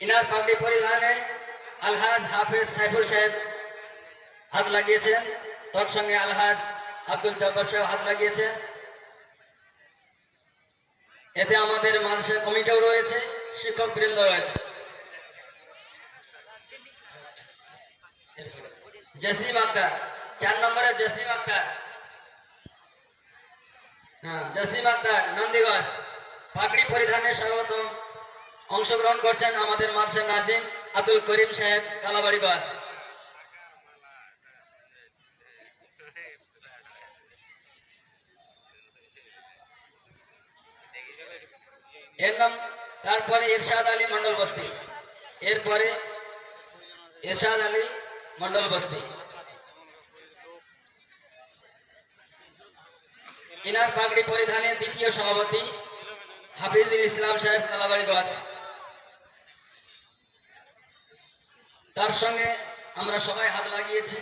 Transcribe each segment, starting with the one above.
Inner পাগড়ি পরিধানে আলহাজ হাফিজ সাইফুল সাহেব হাত লাগিয়েছেন। তৎসঙ্গে আলহাজ আব্দুল জব্বার সাহেব হাত লাগিয়েছেন। এতে আমাদের মানুষের কমিটিও রয়েছে শিক্ষক বৃন্দ রয়েছে। জসিম আক্তার, চার নম্বরে জসিম আক্তার। হ্যাঁ জসিম আক্তার, নন্দীগঞ্জ। পাগড়ি পরিধানে সর্বপ্রথম অংশগ্রহণ করছেন আমাদের মাঝে নাজিম আব্দুল করিম সাহেব, কালাবাড়ি বাস। এর নাম, তারপরে ইরশাদ আলী মন্ডল বস্তি। এরপরে ইরশাদ আলী মন্ডল বস্তি। ইনার পাগড়ি পরিধানে দ্বিতীয় সভাপতি হাফিজুল ইসলাম সাহেব, কালাবাড়ি গাছ তার সঙ্গে আমরা সবাই হাত লাগিয়েছি।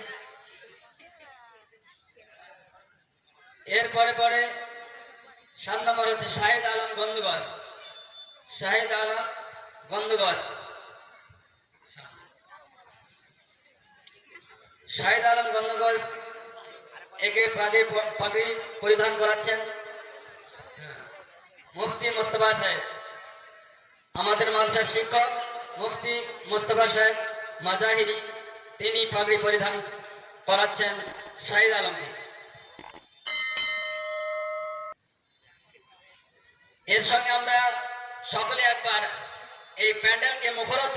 এরপরে পরে সাত নম্বর হচ্ছে শাহেদ আলম গন্ধগাছ শাহেদ আলম গন্ধগাছ শাহেদ আলম গন্ধগাছ একে পাগড়ি পাগড়ি পরিধান করাচ্ছেন। মুফতি মোস্তফা সাহেব। আমাদের মাদ্রাসার শিক্ষক মুফতি মোস্তফা সাহেব। মাজাহিরি তিনি পাগড়ি পরিধান করাচ্ছেন শাহিদ আলমকে। এর সঙ্গে আমরা সকলে একবার এই প্যান্ডেলকে মুখরত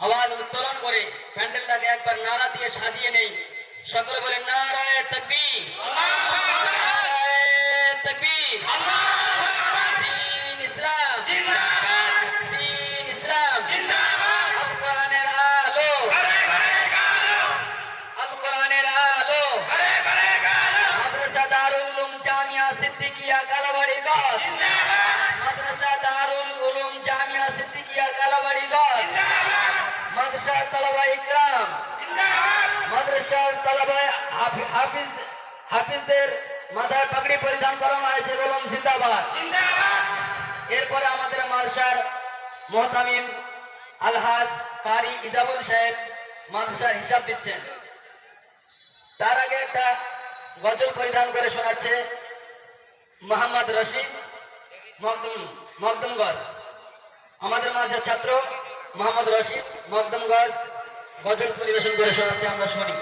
আওয়াজ উত্তোলন করে প্যান্ডেলটাকে একবার নারা দিয়ে সাজিয়ে নেই। সকলে বলে নারায় তকবি নারায়ে তাকবীর! দ্বীন মাদ্রাসা দারুল উলুম জামিয়া সিদ্দিকিয়া কালাবাড়ি গঞ্জ মাদ্রাসা দারুল উলুম জামিয়া সিদ্দিকিয়া কালাবাড়ি গঞ্জ মাদ্রাসা তালাবা ইকরাম। মাদ্রাসার তালাবা হাফিজ, হাফিজদের মাথায় পাগড়ি পরিধান করানো হয়েছে বলুন জিন্দাবাদ। এরপরে আমাদের মাদ্রাসার মোহতামিম আলহাজ কারি ইজাবুল সাহেব মাদ্রাসার হিসাব দিচ্ছেন। তার আগে একটা গজল পরিধান করে শোনাচ্ছে মোহাম্মদ রশিদ মকদুম মকদুমগঞ্জ আমাদের মাঝে ছাত্র মোহাম্মদ রশিদ মকদমগজ গজল পরিবেশন করে শোনাচ্ছে, আমরা শুনি।